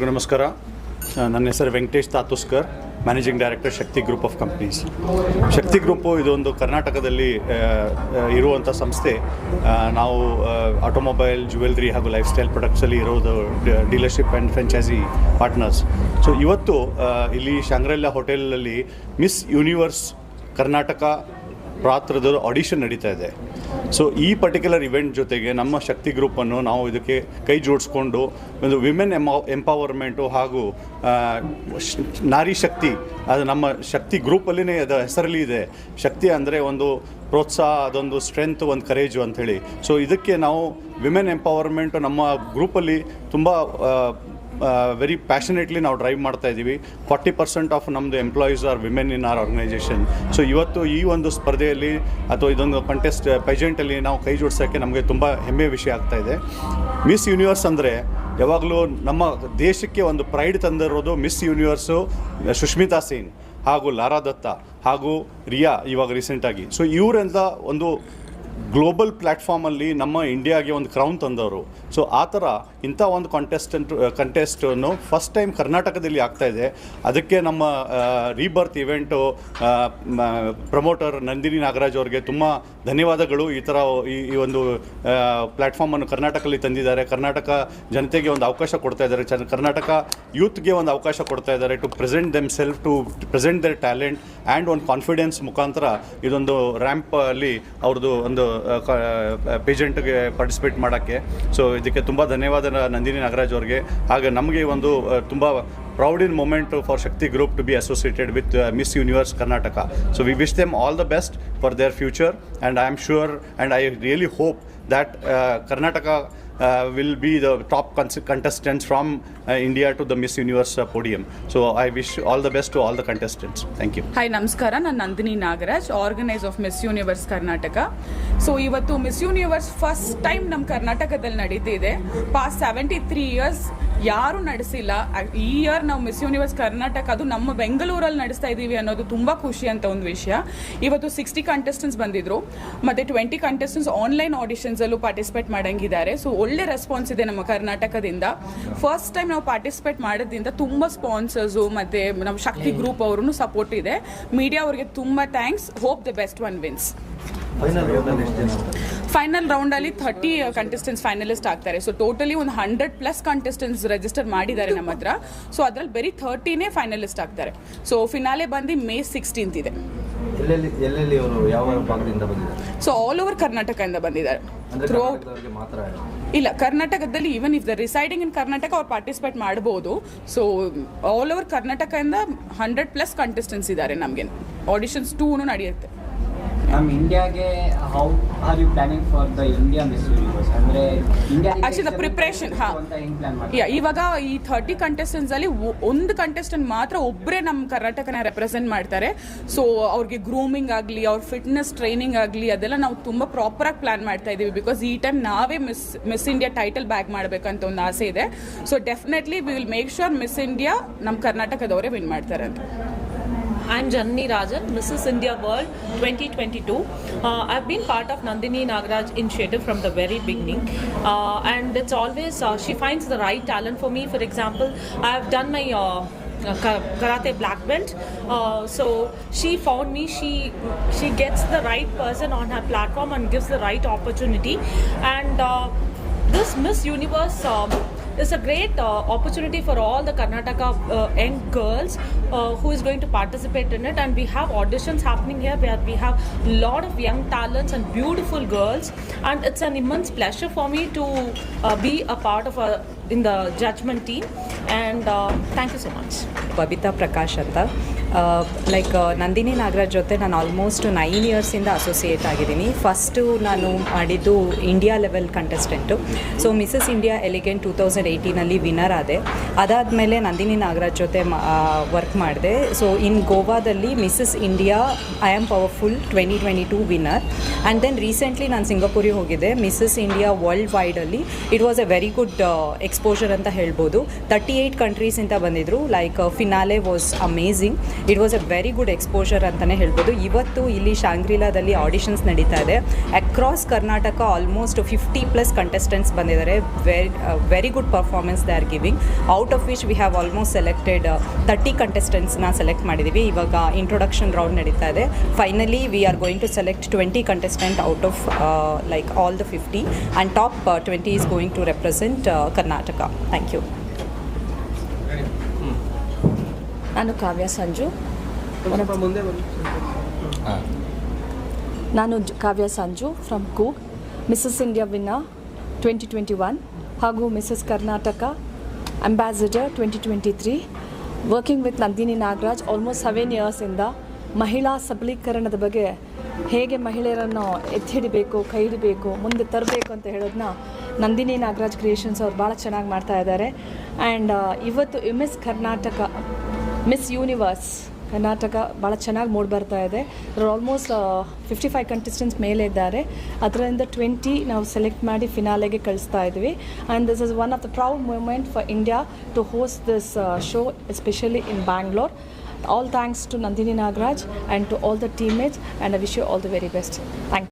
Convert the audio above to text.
ನಮಸ್ಕಾರ. ನನ್ನ ಹೆಸರು Venkatesh Tatuskar managing director Shakti group of companies Shakti group ಇದೊಂದು ಕರ್ನಾಟಕದಲ್ಲಿ ಇರುವಂಥ ಸಂಸ್ಥೆ. ನಾವು ಆಟೋಮೊಬೈಲ್ ಜ್ಯುವೆಲ್ರಿ ಹಾಗೂ ಲೈಫ್ ಸ್ಟೈಲ್ ಪ್ರಾಡಕ್ಟ್ಸಲ್ಲಿ ಇರೋದು dealership and franchise partners so ಇವತ್ತು ಇಲ್ಲಿ ಶಾಂಗ್ರೆಲ್ಲಾ ಹೋಟೆಲಲ್ಲಿ ಮಿಸ್ ಯೂನಿವರ್ಸ್ ಕರ್ನಾಟಕ ಪಾತ್ರದ ಆಡಿಷನ್ ನಡೀತಾ ಇದೆ. ಸೊ ಈ ಪರ್ಟಿಕ್ಯುಲರ್ ಇವೆಂಟ್ ಜೊತೆಗೆ ನಮ್ಮ ಶಕ್ತಿ ಗ್ರೂಪನ್ನು ನಾವು ಇದಕ್ಕೆ ಕೈ ಜೋಡಿಸ್ಕೊಂಡು ಒಂದು ವಿಮೆನ್ ಎಮ ಎಂಪವರ್ಮೆಂಟು ಹಾಗೂ ನಾರಿ ಶಕ್ತಿ, ಅದು ನಮ್ಮ ಶಕ್ತಿ ಗ್ರೂಪಲ್ಲಿನೇ ಅದು ಹೆಸರಲ್ಲಿ ಇದೆ. ಶಕ್ತಿ ಅಂದರೆ ಒಂದು ಪ್ರೋತ್ಸಾಹ, ಅದೊಂದು ಸ್ಟ್ರೆಂತ್ ಒಂದು ಕರೇಜು ಅಂಥೇಳಿ. ಸೊ ಇದಕ್ಕೆ ನಾವು ವಿಮೆನ್ ಎಂಪವರ್ಮೆಂಟು ನಮ್ಮ ಗ್ರೂಪಲ್ಲಿ ತುಂಬ ವೆರಿ ಪ್ಯಾಷನೇಟ್ಲಿ ನಾವು ಡ್ರೈವ್ ಮಾಡ್ತಾ ಇದ್ದೀವಿ. ಫಾರ್ಟಿ ಪರ್ಸೆಂಟ್ ಆಫ್ ನಮ್ಮದು employees are women in our organisation so ಇವತ್ತು ಈ ಒಂದು ಸ್ಪರ್ಧೆಯಲ್ಲಿ ಅಥವಾ ಇದೊಂದು ಕಂಟೆಸ್ಟ್ ಪೆಜೆಂಟಲ್ಲಿ ನಾವು ಕೈ ಜೋಡಿಸೋಕ್ಕೆ ನಮಗೆ ತುಂಬ ಹೆಮ್ಮೆ ವಿಷಯ ಆಗ್ತಾ ಇದೆ. ಮಿಸ್ ಯೂನಿವರ್ಸ್ ಅಂದರೆ ಯಾವಾಗಲೂ ನಮ್ಮ ದೇಶಕ್ಕೆ ಒಂದು ಪ್ರೈಡ್ ತಂದಿರೋದು ಮಿಸ್ ಯೂನಿವರ್ಸು ಸುಷ್ಮಿತಾ ಸೇನ್ ಹಾಗೂ ಲಾರಾ ದತ್ತ ಹಾಗೂ ರಿಯಾ ಇವಾಗ ರೀಸೆಂಟಾಗಿ ಸೊ ಇವರೆಲ್ಲ ಒಂದು ಗ್ಲೋಬಲ್ ಪ್ಲ್ಯಾಟ್ಫಾರ್ಮಲ್ಲಿ ನಮ್ಮ ಇಂಡಿಯಾಗೆ ಒಂದು ಕ್ರೌನ್ ತಂದವರು. ಸೊ ಆ ಥರ ಇಂಥ ಒಂದು ಕಾಂಟೆಸ್ಟೆಂಟ್ ಕಂಟೆಸ್ಟನ್ನು ಫಸ್ಟ್ ಟೈಮ್ ಕರ್ನಾಟಕದಲ್ಲಿ ಆಗ್ತಾ ಇದೆ. ಅದಕ್ಕೆ ನಮ್ಮ rebirth event promoter Nandini Nagaraj ಅವ್ರಿಗೆ ತುಂಬ ಧನ್ಯವಾದಗಳು. ಈ ಥರ ಈ ಒಂದು ಪ್ಲ್ಯಾಟ್ಫಾರ್ಮನ್ನು ಕರ್ನಾಟಕದಲ್ಲಿ ತಂದಿದ್ದಾರೆ. ಕರ್ನಾಟಕ ಜನತೆಗೆ ಒಂದು ಅವಕಾಶ ಕೊಡ್ತಾ ಇದ್ದಾರೆ. ಚ, ಕರ್ನಾಟಕ ಯೂತ್ಗೆ ಒಂದು ಅವಕಾಶ ಕೊಡ್ತಾ ಇದ್ದಾರೆ to present themself to present their talent and ಒಂದು ಕಾನ್ಫಿಡೆನ್ಸ್ ಮುಖಾಂತರ ಇದೊಂದು ರ್ಯಾಂಪ್ ಅಲ್ಲಿ ಅವ್ರದ್ದು ಒಂದು ಪೇಜೆಂಟ್ಗೆ ಪಾರ್ಟಿಸಿಪೇಟ್ ಮಾಡೋಕ್ಕೆ. ಸೊ ಇದಕ್ಕೆ ತುಂಬ ಧನ್ಯವಾದ ನ- ನಂದಿನಿ ನಾಗರಾಜ್ ಅವ್ರಿಗೆ. ಹಾಗೆ ನಮಗೆ ಒಂದು ತುಂಬ proud in moment for Shakti group to be associated with Miss Universe Karnataka so we wish them all the best for their future and I am sure and I really hope that Karnataka will be the top contestants from India to the Miss Universe Universe so I wish all the best to all the contestants thank you hi ನಮಸ್ಕಾರ ನಾನು Nandini Nagaraj organise of Miss Universe Karnataka so ಇವತ್ತು Miss Universe first time ನಮ್ಮ ಕರ್ನಾಟಕದಲ್ಲಿ ನಡೀತಿದೆ past seventy three years ಯಾರೂ ನಡೆಸಿಲ್ಲ. ಈ year ನಾವು ಮಿಸ್ ಯೂನಿವರ್ಸ್ ಕರ್ನಾಟಕ ಅದು ನಮ್ಮ ಬೆಂಗಳೂರಲ್ಲಿ ನಡೆಸ್ತಾ ಇದ್ದೀವಿ ಅನ್ನೋದು ತುಂಬ ಖುಷಿ ಅಂತ ಒಂದು ವಿಷಯ. ಇವತ್ತು ಸಿಕ್ಸ್ಟಿ ಕಂಟೆಸ್ಟೆಂಟ್ಸ್ ಬಂದಿದ್ರು. ಮತ್ತು ಟ್ವೆಂಟಿ ಕಂಟೆಸ್ಟೆಂಟ್ಸ್ ಆನ್ಲೈನ್ ಆಡಿಷನ್ಸಲ್ಲೂ ಪಾರ್ಟಿಸಿಪೇಟ್ ಮಾಡೋಂಗಿದ್ದಾರೆ. ಸೊ ಒಳ್ಳೆ ರೆಸ್ಪಾನ್ಸ್ ಇದೆ ನಮ್ಮ ಕರ್ನಾಟಕದಿಂದ. ಫಸ್ಟ್ ಟೈಮ್ ನಾವು ಪಾರ್ಟಿಸಿಪೇಟ್ ಮಾಡೋದ್ರಿಂದ ತುಂಬ ಸ್ಪಾನ್ಸರ್ಸು ಮತ್ತು ನಮ್ಮ ಶಕ್ತಿ ಗ್ರೂಪ್ ಅವ್ರೂ ಸಪೋರ್ಟ್ ಇದೆ. ಮೀಡಿಯಾ ಅವ್ರಿಗೆ ತುಂಬ thanks hope the best one wins final round ಅಲ್ಲಿ ಥರ್ಟಿ ಕಂಟೆಸ್ಟೆಂಟ್ಸ್ ಫೈನಲಿಸ್ಟ್ ಆಗ್ತಾರೆ. ಸೊ ಟೋಟಲಿ ಒಂದು ಹಂಡ್ರೆಡ್ ಪ್ಲಸ್ ಕಂಟೆಸ್ಟೆಂಟ್ಸ್ ರಿಜಿಸ್ಟರ್ ಮಾಡಿದ್ದಾರೆ ನಮ್ಮ ಹತ್ರ. ಸೊ ಅದ್ರಲ್ಲಿ ಬರೀ ಥರ್ಟಿನೇ ಫೈನಲಿಸ್ಟ್ ಆಗ್ತಾರೆ. ಸೊ ಫಿನಾಲೆ ಬಂದು ಮೇ ಸಿಕ್ಸ್ಟೀನ್ತ್ ಇದೆ. ಎಲ್ಲೆಲ್ಲಿ ಎಲ್ಲೆಲ್ಲಿ ಅವರು ಯಾವ ಭಾಗದಿಂದ ಬಂದಿದ್ದಾರೆ? ಸೊ ಆಲ್ ಓವರ್ ಕರ್ನಾಟಕದಿಂದ ಬಂದಿದ್ದಾರೆ. ಅಂದ್ರೆ ಥ್ರೂ ಮಾತ್ರ ಇಲ್ಲ ಕರ್ನಾಟಕದಲ್ಲಿ even if the residing in Karnataka ಅವ್ರು ಪಾರ್ಟಿಸಿಪೇಟ್ ಮಾಡ್ಬೋದು. ಸೊ ಆಲ್ ಓವರ್ ಕರ್ನಾಟಕದಿಂದ ಹಂಡ್ರೆಡ್ ಪ್ಲಸ್ ಕಂಟೆಸ್ಟೆಂಟ್ಸ್ ಇದ್ದಾರೆ ನಮಗೆ. ಆಡಿಷನ್ಸ್ ಟೂನು ನಡೆಯುತ್ತೆ. ಮ್ಯಾಮ್ ಇಂಡಿಯಾಗೆ how are you planning for the India Miss Universe ಅಂದ್ರೆ ಇಂಡಿಯಾ Actually, the preparation, ಹಾ. ಯಾ ಇವಾಗ ಈ ಥರ್ಟಿ ಕಂಟೆಸ್ಟೆಂಟ್ಸ್ ಅಲ್ಲಿ ಒಂದು ಕಂಟೆಸ್ಟೆಂಟ್ ಮಾತ್ರ ಒಬ್ಬರೇ ನಮ್ಮ ಕರ್ನಾಟಕನ ರೆಪ್ರೆಸೆಂಟ್ ಮಾಡ್ತಾರೆ. ಸೊ ಅವ್ರಿಗೆ ಗ್ರೂಮಿಂಗ್ ಆಗಲಿ ಅವ್ರ ಫಿಟ್ನೆಸ್ ಟ್ರೈನಿಂಗ್ ಆಗಲಿ ಅದೆಲ್ಲ ನಾವು ತುಂಬ ಪ್ರಾಪರಾಗಿ ಪ್ಲಾನ್ ಮಾಡ್ತಾ ಇದ್ದೀವಿ ಬಿಕಾಸ್ ಈ ಟೈಮ್ ನಾವೇ Miss Miss India title bag ಮಾಡಬೇಕಂತ ಒಂದು ಆಸೆ ಇದೆ. So definitely we will make sure Miss India ನಮ್ಮ ಕರ್ನಾಟಕದವರೇ ವಿನ್ ಮಾಡ್ತಾರೆ ಅಂತ. I'm Janani Rajan, Mrs. India World 2022. Uh, I've been part of Nandini Nagaraj initiative from the very beginning, uh, and it's always uh, she finds the right talent for me. For example, I've done my. Uh, uh, karate black belt uh, so she found me she she gets the right person on her platform and gives the right opportunity and uh, this miss universe um, it's a great uh, opportunity for all the Karnataka uh, young girls uh, who is going to participate in it. And we have auditions happening here where we have a lot of young talents and beautiful girls. And it's an immense pleasure for me to uh, be a part of a, in the judgment team. And uh, thank you so much. Babita Prakashanta. Like Nandini Nagaraj ಜೊತೆ ನಾನು almost nine ಇಯರ್ಸಿಂದ associate ಆಗಿದ್ದೀನಿ. First ನಾನು ಮಾಡಿದ್ದು India level contestant so Mrs India elegant two thousand ಏಯ್ಟೀನಲ್ಲಿ winner ಆದೆ. ಅದಾದಮೇಲೆ ನಂದಿನಿ ನಾಗರಾಜ್ ಜೊತೆ work ಮಾಡಿದೆ. ಸೊ ಇನ್ ಗೋವಾದಲ್ಲಿ Mrs India I am powerful twenty twenty two winner and then recently ನಾನು ಸಿಂಗಾಪುರಿಗೆ ಹೋಗಿದ್ದೆ. Mrs India world ವೈಡಲ್ಲಿ it was a very good exposure ಅಂತ ಹೇಳ್ಬೋದು. ತರ್ಟಿ ಏಯ್ಟ್ ಕಂಟ್ರೀಸಿಂದ ಬಂದಿದ್ದರು like finale was amazing it was a very good exposure ಅಂತಲೇ ಹೇಳ್ಬೋದು. ಇವತ್ತು ಇಲ್ಲಿ ಶಾಂಗ್ರಿಲಾದಲ್ಲಿ ಆಡಿಷನ್ಸ್ ನಡೀತಾ ಇದೆ. Across Karnataka almost fifty plus contestants ಬಂದಿದ್ದಾರೆ. Very very good performance they are giving out of which we have almost selected thirty ಕಂಟೆಸ್ಟೆಂಟ್ಸ್ನ select ಮಾಡಿದ್ದೀವಿ ಇವಾಗ ಇಂಟ್ರೊಡಕ್ಷನ್ ರೌಂಡ್ ನಡೀತಾ ಇದೆ. Finally we are going to select twenty contestant out of like all the fifty and top twenty is going to represent Karnataka thank you ನಾನು ಕಾವ್ಯ ಸಂಜು. ನಾನು ಜ- Kavya Sanju from ಕೂಗ್ Mrs India winner twenty twenty one ಹಾಗೂ Mrs Karnataka ambassador twenty twenty three working with Nandini Nagaraj almost seven ಇಯರ್ಸಿಂದ ಮಹಿಳಾ ಸಬಲೀಕರಣದ ಬಗ್ಗೆ ಹೇಗೆ ಮಹಿಳೆಯರನ್ನು ಎತ್ತಿ ಹಿಡಿಬೇಕು ಕೈ ಹಿಡಿಬೇಕು ಮುಂದೆ ತರಬೇಕು ಅಂತ ಹೇಳೋದನ್ನ ನಂದಿನಿ ನಾಗರಾಜ್ ಕ್ರಿಯೇಷನ್ಸ್ ಅವ್ರು ಭಾಳ ಚೆನ್ನಾಗಿ ಮಾಡ್ತಾ ಇದ್ದಾರೆ. ಆ್ಯಂಡ್ ಇವತ್ತು Miss Karnataka Miss Universe Karnataka ಭಾಳ ಚೆನ್ನಾಗಿ ಮೂಡ್ ಬರ್ತಾ ಇದೆ. ಆಲ್ಮೋಸ್ಟ್ ಫಿಫ್ಟಿ ಫೈವ್ ಕಂಟೆಸ್ಟೆಂಟ್ಸ್ ಮೇಲೆ ಇದ್ದಾರೆ. ಅದರಿಂದ ಟ್ವೆಂಟಿ ನಾವು ಸೆಲೆಕ್ಟ್ ಮಾಡಿ ಫಿನಾಲೆಗೆ ಕಳಿಸ್ತಾ ಇದ್ವಿ. And this is one of the proud moment for India to host this show especially in Bangalore all thanks to Nandini Nagaraj and to all the teammates and I wish you all the very best thank